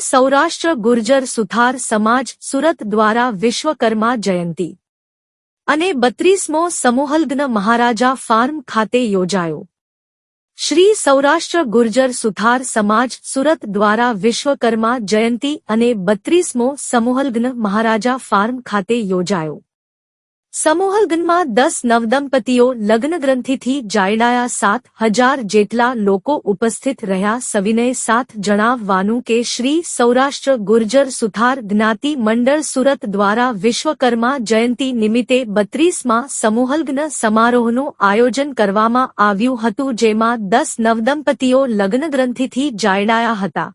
સૌરાષ્ટ્ર ગુર્જર સુથાર સમાજ સુરત દ્વારા વિશ્વકર્મા જયંતી. અને બત્રીસમો સમૂહલગ્ન મહારાજા ફાર્મ ખાતે યોજાયો. શ્રી સૌરાષ્ટ્ર ગુર્જર સુથાર સમાજ સુરત દ્વારા વિશ્વકર્મા જયંતી અને બત્રીસમો સમૂહલગ્ન મહારાજા ફાર્મ ખાતે યોજાયો. સમૂહલગ્નમાં દસ નવદંપતીઓ લગ્નગ્રંથિથી જાયડાયા સાત હજાર જેટલા લોકો ઉપસ્થિત રહ્યા. સવિનય સાથ જણાવવાનું કે શ્રી સૌરાષ્ટ્ર ગુર્જર સુથાર જ્ઞાતિ મંડળ સુરત દ્વારા વિશ્વકર્મા જયંતી નિમિત્તે બત્રીસમાં સમૂહલગ્ન સમારોહનું આયોજન કરવામાં આવ્યું હતું, જેમાં દસ નવદંપતીઓ લગ્નગ્રંથિથી જાયડાયા હતા.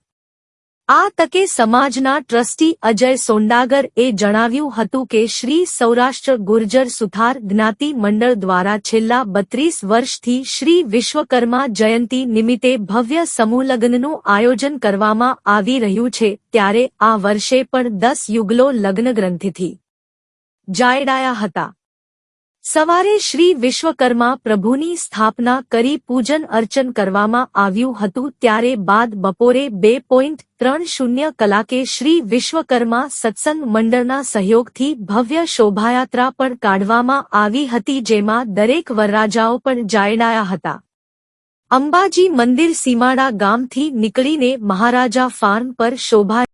આ તકે સમાજના ટ્રસ્ટી અજય સોંડાગર એ જણાવ્યું હતું કે શ્રી સૌરાષ્ટ્ર ગુર્જર સુથાર જ્ઞાતિ મંડળ દ્વારા છેલ્લા બત્રીસ વર્ષથી શ્રી વિશ્વકર્મા જયંતી નિમિત્તે ભવ્ય સમૂહલગ્નનું આયોજન કરવામાં આવી રહ્યું છે, ત્યારે આ વર્ષે પણ દસ યુગલો લગ્નગ્રંથિથી જાયડાયા હતા. સવારે શ્રી વિશ્વકર્મા પ્રભુની સ્થાપના કરી પૂજન અર્ચન કરવામાં આવ્યું હતું ત્યારે બાદ બપોરે બે પોઈન્ટ ત્રણ શૂન્ય કલાકે શ્રી વિશ્વકર્મા સત્સંગ મંડળના સહયોગથી ભવ્ય શોભાયાત્રા પણ કાઢવામાં આવી હતી જેમાં દરેક વરરાજાઓ પણ જાયડાયા હતા. અંબાજી મંદિર સીમાડા ગામથી નીકળીને મહારાજા ફાર્મ પર શોભા